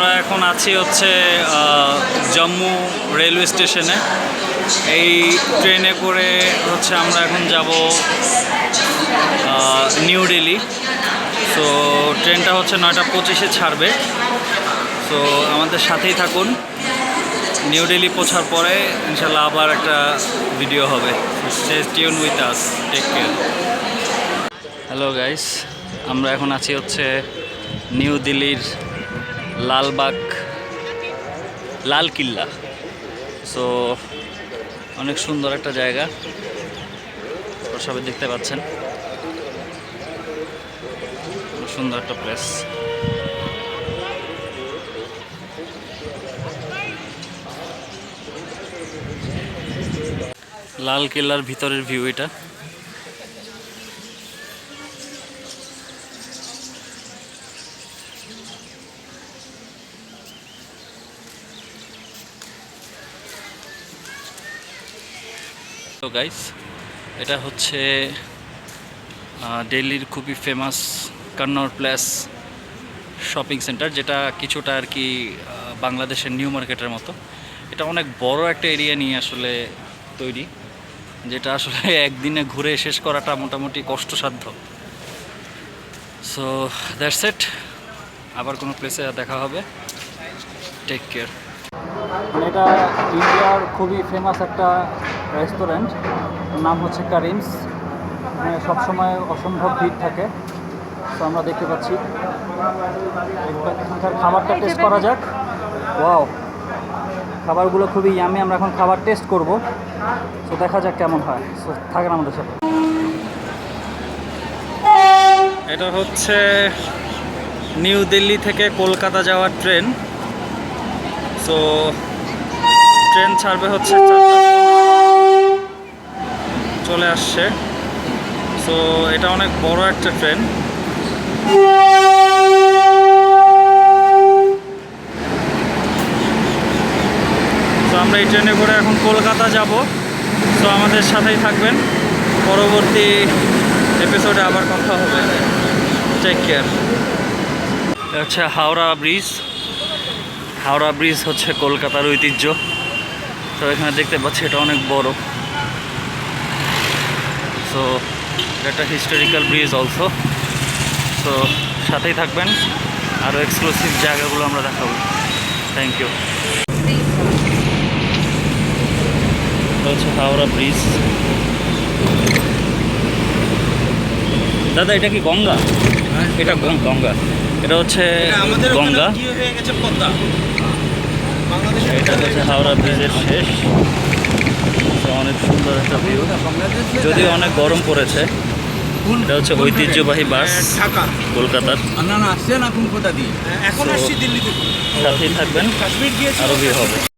আমরা এখন আছি হচ্ছে জম্মু রেলওয়ে স্টেশনে। এই ট্রেনে করে হচ্ছে আমরা এখন যাব নিউ দিল্লি। তো ট্রেনটা হচ্ছে নয়টা পঁচিশে ছাড়বে। তো আমাদের সাথেই থাকুন। নিউ দিল্লি পৌঁছার পরে ইনশাল্লাহ আবার একটা ভিডিও হবে। Tune with us take care hello guys আমরা এখন আছি হচ্ছে নিউ দিল্লির লালবাগ লাল কিল্লা সো অনেক সুন্দর একটা জায়গা। সবাই দেখতে পাচ্ছেন। সুন্দর একটা প্লেস লাল কেল্লার ভিতরের ভিউ এটা। তো গাইস এটা হচ্ছে দিল্লির খুবই famous Connaught place shopping centre যেটা কিছুটা আর কি বাংলাদেশের নিউ মার্কেটের মতো। এটা অনেক বড় একটা এরিয়া নিয়ে আসলে তৈরি, যেটা আসলে একদিনে ঘুরে শেষ করাটা মোটামুটি কষ্টসাধ্য। সো দ্যাটস ইট আবার কোনো প্লেসে দেখা হবে। টেক কেয়ার এটা ইন্ডিয়ার খুবই ফেমাস একটা রেস্টুরেন্ট। নাম হচ্ছে কারিমস। সবসময় অসম্ভব ভিড় থাকে। তো আমরা দেখতে পাচ্ছি। একবার এখানকার খাবারটা টেস্ট করা যাক। ওয়াও খাবারগুলো খুবই ইয়ামি আমরা এখন খাবার টেস্ট করব। তো দেখা যাক কেমন হয়। সো থাকেন আমাদের সাথে। এটা হচ্ছে নিউ দিল্লি থেকে কলকাতা যাওয়ার ট্রেন। সো ট্রেন ছাড়বে হচ্ছে চারটা। চলে আসছে। সো এটা অনেক বড় একটা ট্রেন তো আমরা এই ট্রেনে করে এখন কলকাতা যাব। তো আমাদের সাথেই থাকবেন। পরবর্তী এপিসোডে আবার কথা হবে। টেক কেয়ার হচ্ছে হাওড়া ব্রিজ হাওড়া ব্রিজ হচ্ছে কলকাতার ঐতিহ্য। তো এখানে দেখতে পাচ্ছি এটা অনেক বড়। সো এটা একটা হিস্টোরিক্যাল ব্রিজ অলসো সো সাথেই থাকবেন। আরও এক্সক্লুসিভ জায়গাগুলো আমরা দেখাবো। থ্যাংক ইউ হচ্ছে হাওড়া ব্রিজ দাদা এটা কি গঙ্গা? এটা গঙ্গা। এটা হচ্ছে গঙ্গা। হয়ে এটা হচ্ছে হাওড়া ব্রিজের শেষ। অনেক সুন্দর একটা ভিউ যদিও অনেক গরম পড়েছে। এটা হচ্ছে ঐতিহ্যবাহী বাস ঢাকা কলকাতার। না না আসছেন এখন কোথা দিয়ে। এখন So- আসছি দিল্লি থেকে সাথেই থাকবেন কাশ্মীর গিয়ে ভিউ হবে।